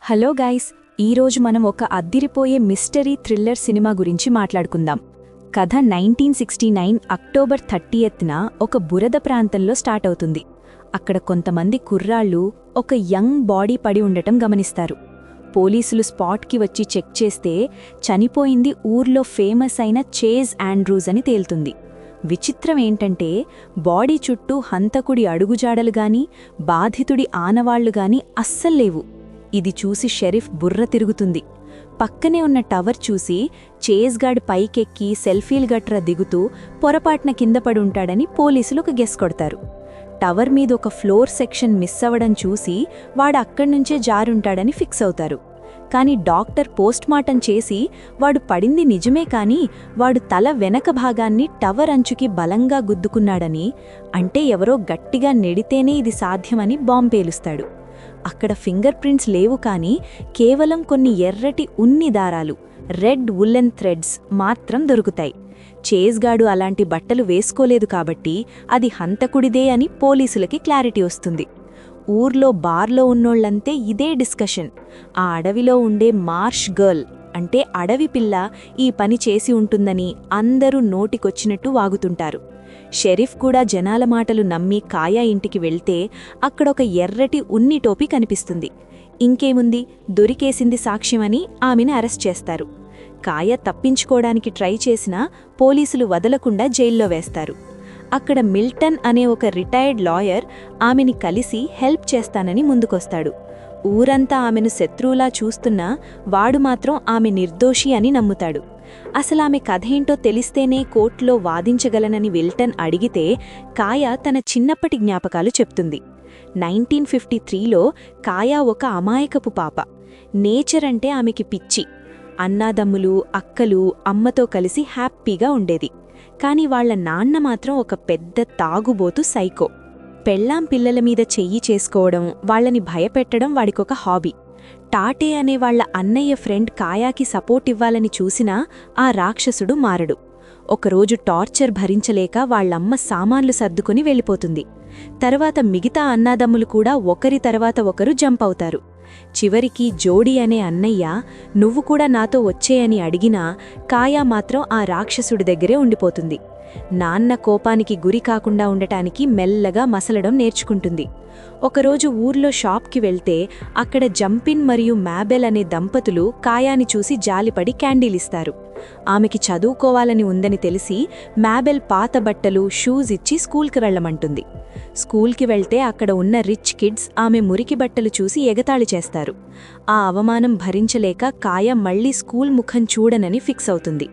Hello guys ఈరోజు మనం ఒక అద్దిరిపోయే మిస్టరీ థ్రిల్లర్ సినిమా గురించి మాట్లాడుకుందాం. కథ నైన్టీన్ సిక్స్టీ నైన్ అక్టోబర్ థర్టీయత్న ఒక బురద ప్రాంతంలో స్టార్ట్ అవుతుంది. అక్కడ కొంతమంది కుర్రాళ్ళు ఒక యంగ్ బాడీ పడి ఉండటం గమనిస్తారు. పోలీసులు స్పాట్కి వచ్చి చెక్ చేస్తే చనిపోయింది ఊర్లో ఫేమస్ అయిన చేజ్ ఆండ్రూజ్ అని తేలుతుంది. విచిత్రం ఏంటంటే బాడీ చుట్టూ హంతకుడి అడుగుజాడలు గాని బాధితుడి ఆనవాళ్ళు గాని అస్సల్లేవు ఇది చూసి షెరీఫ్ బుర్ర తిరుగుతుంది. పక్కనే ఉన్న టవర్ చూసి చేజ్గాడ్ పైకెక్కి సెల్ఫీలు గట్రా దిగుతూ పొరపాటున కింద పడుంటాడని పోలీసులు ఒక గెస్ కొడతారు. టవర్ మీద ఒక ఫ్లోర్ సెక్షన్ మిస్ అవ్వడం చూసి వాడు అక్కడ్నుంచే జారుంటాడని ఫిక్స్ అవుతారు. కాని డాక్టర్ పోస్ట్మార్టం చేసి వాడు పడింది నిజమే కాని వాడు తల వెనక భాగాన్ని టవర్ అంచుకి బలంగా గుద్దుకున్నాడని అంటే ఎవరో గట్టిగా నెడితేనే ఇది సాధ్యమని బాంబేలుస్తాడు అక్కడ ఫింగర్ ప్రింట్స్ లేవు కాని కేవలం కొన్ని ఎర్రటి ఉన్ని దారాలు రెడ్ ఉల్లెన్ థ్రెడ్స్ మాత్రం దొరుకుతాయి. చేజ్గాడు అలాంటి బట్టలు వేసుకోలేదు కాబట్టి అది హంతకుడిదే అని పోలీసులకి క్లారిటీ వస్తుంది. ఊర్లో బార్లో ఉన్నోళ్ళంతే ఇదే డిస్కషన్. ఆ అడవిలో ఉండే మార్ష్ గర్ల్ అంటే అడవి పిల్ల ఈ పని చేసి ఉంటుందని అందరూ నోటికొచ్చినట్టు వాగుతుంటారు. షెరీఫ్ కూడా జనాల మాటలు నమ్మి కాయా ఇంటికి వెళ్తే అక్కడొక ఎర్రటి ఉన్ని టోపీ కనిపిస్తుంది. ఇంకేముంది? దొరికేసింది సాక్ష్యమని ఆమెను అరెస్ట్ చేస్తారు. కాయ తప్పించుకోవడానికి ట్రై చేసినా పోలీసులు వదలకుండా జైల్లో వేస్తారు. అక్కడ మిల్టన్ అనే ఒక రిటైర్డ్ లాయర్ ఆమెని కలిసి హెల్ప్ చేస్తానని ముందుకొస్తాడు. ఊరంతా ఆమెను శత్రువులా చూస్తున్నా వాడు మాత్రం ఆమె నిర్దోషి అని నమ్ముతాడు. అసలామె కథేంటో తెలిస్తేనే కోర్టులో వాదించగలనని విల్టన్ అడిగితే కాయ తన చిన్నప్పటి జ్ఞాపకాలు చెప్తుంది. నైన్టీన్ ఫిఫ్టీ త్రీలో కాయా ఒక అమాయకపు పాప. నేచర్ అంటే ఆమెకి పిచ్చి. అన్నాదమ్ములు అక్కలు అమ్మతో కలిసి హ్యాపీగా ఉండేది. కాని వాళ్ళ నాన్న మాత్రం ఒక పెద్ద తాగుబోతు సైకో. పెళ్ళాం పిల్లల మీద చెయ్యి చేసుకోవడం వాళ్ళని భయపెట్టడం వాడికొక హాబీ. టాటే అనే వాళ్ళ అన్నయ్య ఫ్రెండ్ కాయాకి సపోర్ట్ ఇవ్వాలని చూసినా ఆ రాక్షసుడు మారడు. ఒకరోజు టార్చర్ భరించలేక వాళ్ళమ్మ సామాన్లు సర్దుకుని వెళ్ళిపోతుంది. తర్వాత మిగతా అన్నాదమ్ములు కూడా ఒకరి తర్వాత ఒకరు జంప్ అవుతారు చివరికి జోడి అనే అన్నయ్య నువ్వు కూడా నాతో వచ్చేయని అడిగినా కాయా మాత్రం ఆ రాక్షసుడి దగ్గరే ఉండిపోతుంది. నాన్న కోపానికి గురి కాకుండా ఉండటానికి మెల్లగా మసలడం నేర్చుకుంటుంది. ఒకరోజు ఊర్లో షాప్కి వెళ్తే అక్కడ జంపిన్ మరియు మ్యాబెల్ అనే దంపతులు కాయాని చూసి జాలిపడి క్యాండీలిస్తారు. ఆమెకి చదువుకోవాలని ఉందని తెలిసి మ్యాబెల్ పాత బట్టలు షూస్ ఇచ్చి స్కూల్కి వెళ్ళమంటుంది స్కూల్కి వెళ్తే అక్కడ ఉన్న రిచ్ కిడ్స్ ఆమె మురికి బట్టలు చూసి ఎగతాళి చేస్తారు. ఆ అవమానం భరించలేక కాయ మళ్ళీ స్కూల్ ముఖం చూడనని ఫిక్స్ అవుతుంది.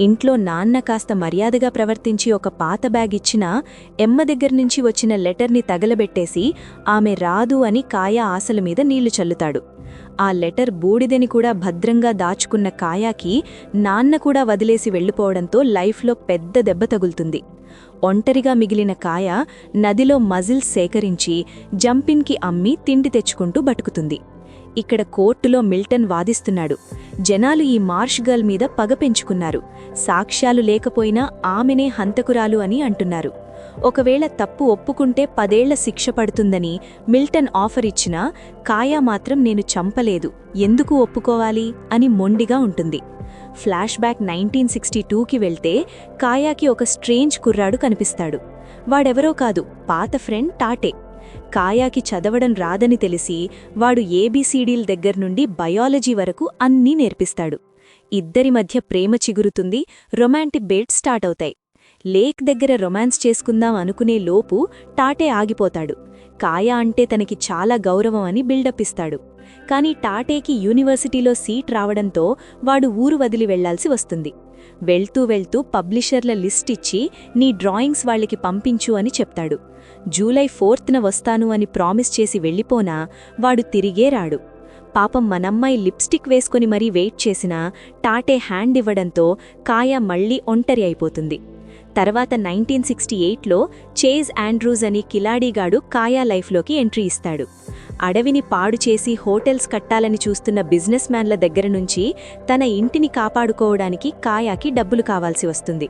ఇంట్లో నాన్న కాస్త మర్యాదగా ప్రవర్తించి ఒక పాత బ్యాగ్ ఇచ్చినా ఎమ్మ దగ్గర్నుంచి వచ్చిన లెటర్ని తగలబెట్టేసి ఆమె రాదు అని కాయ ఆశల మీద నీళ్ళు చల్లుతాడు. ఆ లెటర్ బూడిదని కూడా భద్రంగా దాచుకున్న కాయాకి నాన్న కూడా వదిలేసి వెళ్ళిపోవడంతో లైఫ్లో పెద్ద దెబ్బ తగులుతుంది. ఒంటరిగా మిగిలిన కాయ నదిలో మజిల్స్ సేకరించి జంపిన్కి అమ్మి తిండి తెచ్చుకుంటూ బతుకుతుంది. ఇక్కడ కోర్టులో మిల్టన్ వాదిస్తున్నాడు. జనాలు ఈ మార్ష్ గర్ల్ మీద పగ పెంచుకున్నారు. సాక్ష్యాలు లేకపోయినా ఆమెనే హంతకురాలు అని అంటున్నారు. ఒకవేళ తప్పు ఒప్పుకుంటే పదేళ్ళ శిక్ష పడుతుందని మిల్టన్ ఆఫర్ ఇచ్చినా కాయా మాత్రం నేను చంపలేదు. ఎందుకు ఒప్పుకోవాలి? అని మొండిగా ఉంటుంది. ఫ్లాష్ బ్యాక్ నైన్టీన్ సిక్స్టీ టూకి వెళ్తే కాయాకి ఒక స్ట్రేంజ్ కుర్రాడు కనిపిస్తాడు. వాడెవరో కాదు పాత ఫ్రెండ్ టాటే. కాయాకి చదవడం రాదని తెలిసి వాడు ఏబీసీడీల దగ్గర్నుండి బయాలజీ వరకు అన్నీ నేర్పిస్తాడు. ఇద్దరి మధ్య ప్రేమ చిగురుతుంది రొమాంటిక్ బేట్ స్టార్ట్ అవుతాయి. లేక్ దగ్గర రొమాన్స్ చేసుకుందాం అనుకునే లోపు టాటే ఆగిపోతాడు. కాయా అంటే తనకి చాలా గౌరవం అని బిల్డప్ ఇస్తాడు. కాని టాటేకి యూనివర్సిటీలో సీట్ రావడంతో వాడు ఊరు వదిలి వెళ్ళాల్సి వస్తుంది. వెళ్తూ వెళ్తూ పబ్లిషర్ల లిస్ట్ ఇచ్చి నీ డ్రాయింగ్స్ వాళ్ళకి పంపించు అని చెప్తాడు. జూలై ఫోర్త్న వస్తాను అని ప్రామిస్ చేసి వెళ్ళిపోనా వాడు తిరిగే రాడు. పాపం మనమ్మాయి లిప్స్టిక్ వేసుకుని మరీ వెయిట్ చేసినా టాటే హ్యాండ్ ఇవ్వడంతో కాయ మళ్ళీ ఒంటరి అయిపోతుంది. తర్వాత నైన్టీన్ సిక్స్టీ ఎయిట్లో చేజ్ ఆండ్రూజ్ అని కిలాడీగాడు కాయా లైఫ్లోకి ఎంట్రీ ఇస్తాడు. అడవిని పాడు చేసి హోటల్స్ కట్టాలని చూస్తున్న బిజినెస్ మ్యాన్ల దగ్గర నుంచి తన ఇంటిని కాపాడుకోవడానికి కాయాకి డబ్బులు కావాల్సి వస్తుంది.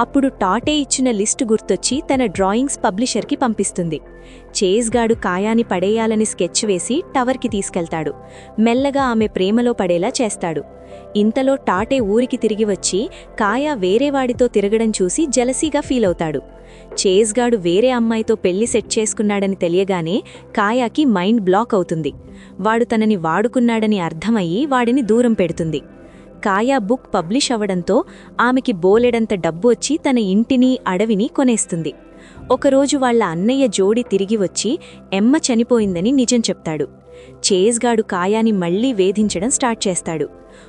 అప్పుడు టాటే ఇచ్చిన లిస్టు గుర్తొచ్చి తన డ్రాయింగ్స్ పబ్లిషర్కి పంపిస్తుంది. చేజ్గాడు కాయాని పడేయాలని స్కెచ్ వేసి టవర్కి తీసుకెళ్తాడు. మెల్లగా ఆమె ప్రేమలో పడేలా చేస్తాడు. ఇంతలో టాటే ఊరికి తిరిగి వచ్చి కాయా వేరేవాడితో తిరగడం చూసి జలసీగా ఫీలవుతాడు. చేజ్గాడు వేరే అమ్మాయితో పెళ్ళి సెట్ చేసుకున్నాడని తెలియగానే కాయాకి మైండ్ బ్లాక్ అవుతుంది. వాడు తనని వాడుకున్నాడని అర్థమయ్యి వాడిని దూరం పెడుతుంది. కాయా బుక్ పబ్లిష్ అవ్వడంతో ఆమెకి బోలెడంత డబ్బు వచ్చి తన ఇంటిని అడవిని కొనేస్తుంది. ఒకరోజు వాళ్ళ అన్నయ్య జోడి తిరిగి వచ్చి ఎమ్మ చనిపోయిందని నిజం చెప్తాడు. చేజ్గాడు కాయాని మళ్ళీ వేధించడం స్టార్ట్ చేస్తాడు.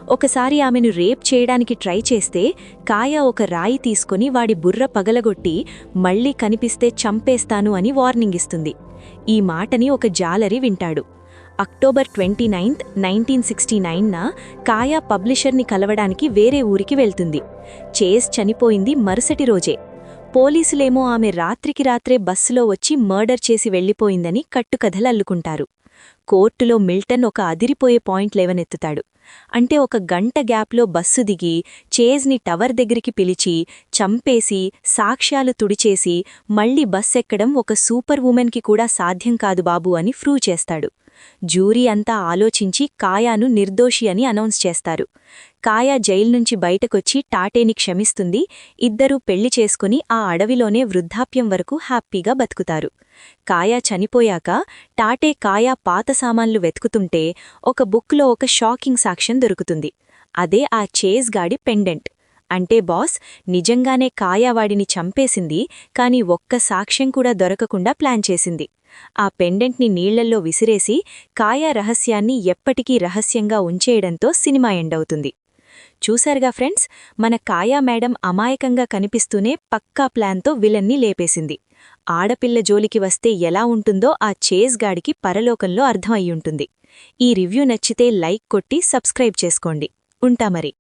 ఒకసారి ఆమెను రేప్ చేయడానికి ట్రై చేస్తే కాయ ఒక రాయి తీసుకుని వాడి బుర్ర పగలగొట్టి మళ్ళీ కనిపిస్తే చంపేస్తాను అని వార్నింగ్ ఇస్తుంది. ఈ మాటని ఒక జాలరి వింటాడు. October twenty ninth nineteen sixty నైన్న Kya పబ్లిషర్ని కలవడానికి వేరే ఊరికి వెళ్తుంది. చేస్ చనిపోయింది మరుసటి రోజే. పోలీసులేమో ఆమె రాత్రికి రాత్రే బస్సులో వచ్చి మర్డర్ చేసి వెళ్ళిపోయిందని కట్టుకథలల్లుకుంటారు కోర్టులో మిల్టన్ ఒక అదిరిపోయే పాయింట్ లేవనెత్తుతాడు. అంటే ఒక గంట గ్యాప్లో బస్సు దిగి చేజ్ని టవర్ దగ్గరికి పిలిచి చంపేసి సాక్ష్యాలు తుడిచేసి మళ్ళీ బస్సెక్కడం ఒక సూపర్ ఉమెన్కి కూడా సాధ్యం కాదు బాబు అని ఫ్రూ చేస్తాడు. జ్యూరీ అంతా ఆలోచించి కాయాను నిర్దోషి అని అనౌన్స్ చేస్తారు. కాయా జైల్ నుంచి బయటకొచ్చి టాటేని క్షమిస్తుంది ఇద్దరూ పెళ్ళి చేసుకుని ఆ అడవిలోనే వృద్ధాప్యం వరకు హ్యాపీగా బతుకుతారు. కాయా చనిపోయాక టాటే కాయా పాత సామాన్లు వెతుకుతుంటే ఒక బుక్లో ఒక షాకింగ్ సాక్ష్యం దొరుకుతుంది. అదే ఆ చేజ్ గాడి పెండెంట్. అంటే బాస్ నిజంగానే కాయావాడిని చంపేసింది కాని ఒక్క సాక్ష్యం కూడా దొరకకుండా ప్లాన్ చేసింది. ఆ పెండెంట్ని నీళ్ళల్లో విసిరేసి కాయా రహస్యాన్ని ఎప్పటికీ రహస్యంగా ఉంచేయడంతో సినిమా ఎండవుతుంది. చూశారుగా ఫ్రెండ్స్? మన కాయా మేడం అమాయకంగా కనిపిస్తూనే పక్కా ప్లాన్తో విలన్ని లేపేసింది. ఆడపిల్ల జోలికి వస్తే ఎలా ఉంటుందో ఆ చేజ్ గాడికి పరలోకంలో అర్థమయ్యుంటుంది. ఈ రివ్యూ నచ్చితే లైక్ కొట్టి సబ్స్క్రైబ్ చేసుకోండి. ఉంటా మరి.